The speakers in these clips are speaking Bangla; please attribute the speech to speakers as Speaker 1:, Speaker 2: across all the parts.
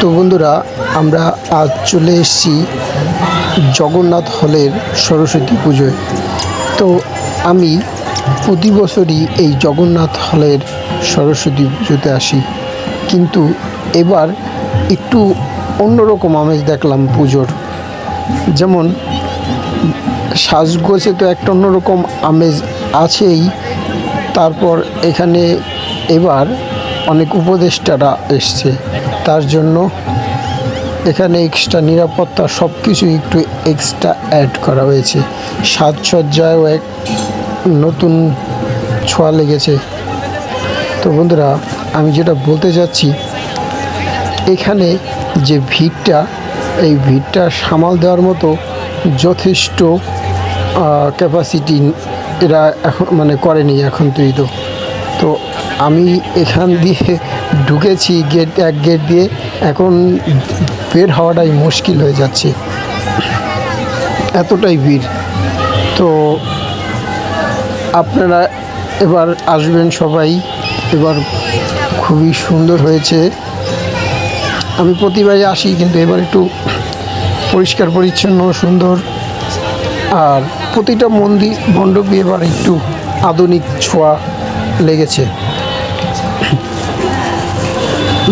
Speaker 1: তো বন্ধুরা, আমরা আজ চলে এসেছি জগন্নাথ হলের সরস্বতী পুজোয়। তো আমি প্রতি বছরই এই জগন্নাথ হলের সরস্বতী পুজোতে আসি। কিন্তু এবার একটু অন্যরকম আমেজ দেখলাম পুজোর। যেমন সাজগোজে তো একটা অন্যরকম আমেজ আছেই তারপর এখানে এবার অনেক উপদেষ্টারা এসছে। তার জন্য এখানে এক্সট্রা নিরাপত্তা সব কিছু একটু এক্সট্রা অ্যাড করা হয়েছে। সাজসজ্জায়ও এক নতুন ছোঁয়া লেগেছে। তো বন্ধুরা, আমি যেটা বলতে চাচ্ছি, এখানে যে ভিড়টা, এই ভিড়টা সামাল দেওয়ার মতো যথেষ্ট ক্যাপাসিটি এরা এখন মানে করেনি এখন তুই তো। তো আমি এখান দিয়ে ঢুকেছি গেট এক গেট দিয়ে। এখন বের হওয়াটাই মুশকিল হয়ে যাচ্ছে। এতটাই ভিড়। তো আপনারা এবার আসবেন সবাই। এবার খুবই সুন্দর হয়েছে। আমি প্রতিবারই আসি, কিন্তু এবার একটু পরিষ্কার, পরিচ্ছন্ন, সুন্দর। আর প্রতিটা মন্দির মণ্ডপে এবার একটু আধুনিক ছোঁয়া লেগেছে।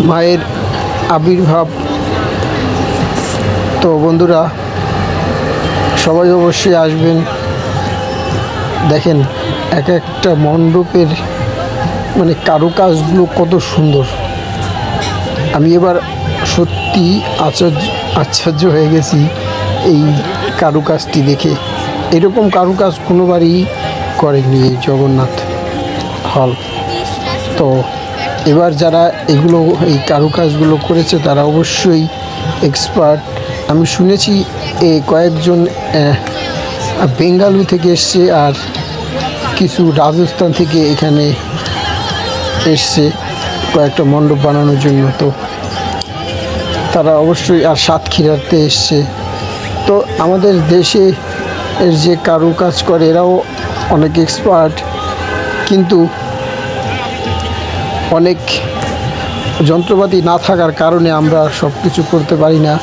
Speaker 1: মায়ের আবির্ভাব। তো বন্ধুরা, সবাই অবশ্যই আসবেন। দেখেন, এক একটা মণ্ডপের মানে কারুকাজগুলো কত সুন্দর। আমি এবার সত্যি আশ্চর্য আশ্চর্য হয়ে গেছি এই কারুকাজটি দেখে। এরকম কারুকাজ কোনোবারই করেনি এই জগন্নাথ হল। তো এবার যারা এগুলো, এই কারুকাজগুলো করেছে, তারা অবশ্যই এক্সপার্ট আমি শুনেছি এ কয়েকজন বেঙ্গালু থেকে এসছে আর কিছু রাজস্থান থেকে এখানে এসছে কয়েকটা মণ্ডপ বানানোর জন্য। তো তারা অবশ্যই আর সাতক্ষীরাতে এসছে। তো আমাদের দেশে এর যে কারু কাজ করে, এরাও অনেক এক্সপার্ট কিন্তু অনেক যন্ত্রপাতি না থাকার কারণে আমরা সব কিছু করতে পারি না।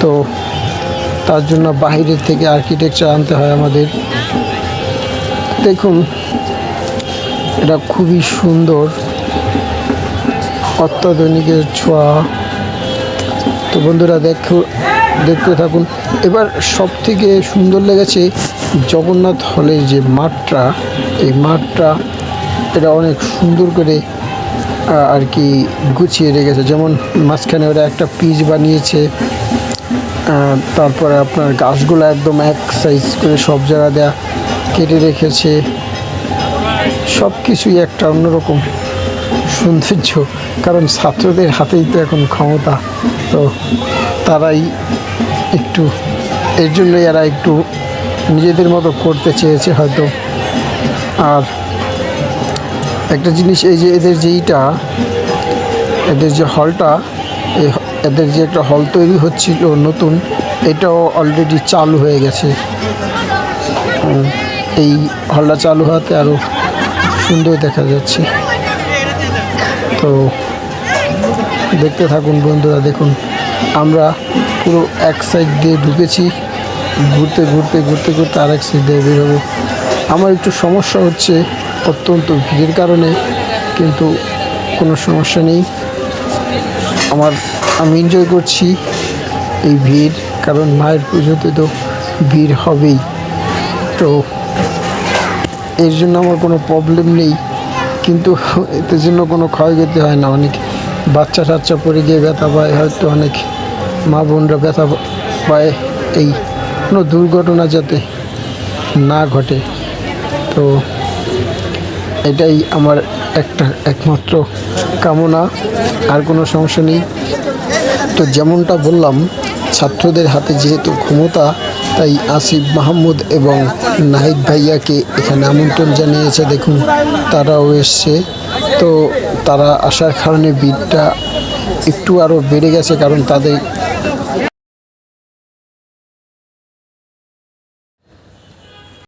Speaker 1: তো তার জন্য বাইরের থেকে আর্কিটেকচার আনতে হয় আমাদের। দেখুন, এটা খুবই সুন্দর। অত্যাধুনিকের ছোঁয়া। তো বন্ধুরা, দেখো দেখতে থাকুন। এবার সব থেকে সুন্দর লেগেছে জগন্নাথ হলের যে মাঠটা, এই মাঠটা এটা অনেক সুন্দর করে আর কি গুছিয়ে রেখেছে। যেমন মাঝখানে ওরা একটা পিচ বানিয়েছে তারপরে আপনার গাছগুলো একদম এক সাইজ করে সব জায়গা দেয়া কেটে রেখেছে। সব কিছুই একটা অন্যরকম সৌন্দর্য, কারণ ছাত্রদের হাতেই তো এখন ক্ষমতা। তো তারাই একটু এর জন্য এরা একটু নিজেদের মতো করতে চেয়েছে হয়তো। আর একটা জিনিস, এই যে এদের যেইটা এদের যে হলটা, এই এদের যে একটা হল তৈরি হচ্ছিল নতুন, এটাও অলরেডি চালু হয়ে গেছে। এই হলটা চালু হওয়াতে আরও সুন্দর দেখা যাচ্ছে। তো দেখতে থাকুন বন্ধুরা, দেখুন, আমরা পুরো এক সাইড দিয়ে ঢুকেছি। ঘুরতে ঘুরতে ঘুরতে ঘুরতে আরেক সাইড দিয়ে বেরোবো আমার একটু সমস্যা হচ্ছে অত্যন্ত ভিড়ের কারণে, কিন্তু কোনো সমস্যা নেই। আমার, আমি এনজয় করছি এই ভিড়, কারণ মায়ের পুজোতে তো ভিড় হবেই। তো এর জন্য আমার কোনো প্রবলেম নেই। কিন্তু এতে জন্য কোনো ক্ষয়ক্ষতি হয় না। অনেক বাচ্চা টাচ্চা পড়ে গিয়ে ব্যথা পায়, হয়তো অনেক মা বোনরা ব্যথা পায় এই কোনো দুর্ঘটনা যাতে না ঘটে। তো এটাই আমার একটা একমাত্র কামনা, আর কোনো সমস্যা নেই। তো যেমনটা বললাম, ছাত্রদের হাতে যেহেতু ক্ষমতা, তাই আসিফ মাহমুদ এবং নাহিদ ভাইয়াকে এখানে আমন্ত্রণ জানিয়েছে। দেখুন, তারাও এসছে। তো তারা আসার কারণে ভিড়টা একটু আরও বেড়ে গেছে কারণ তাদের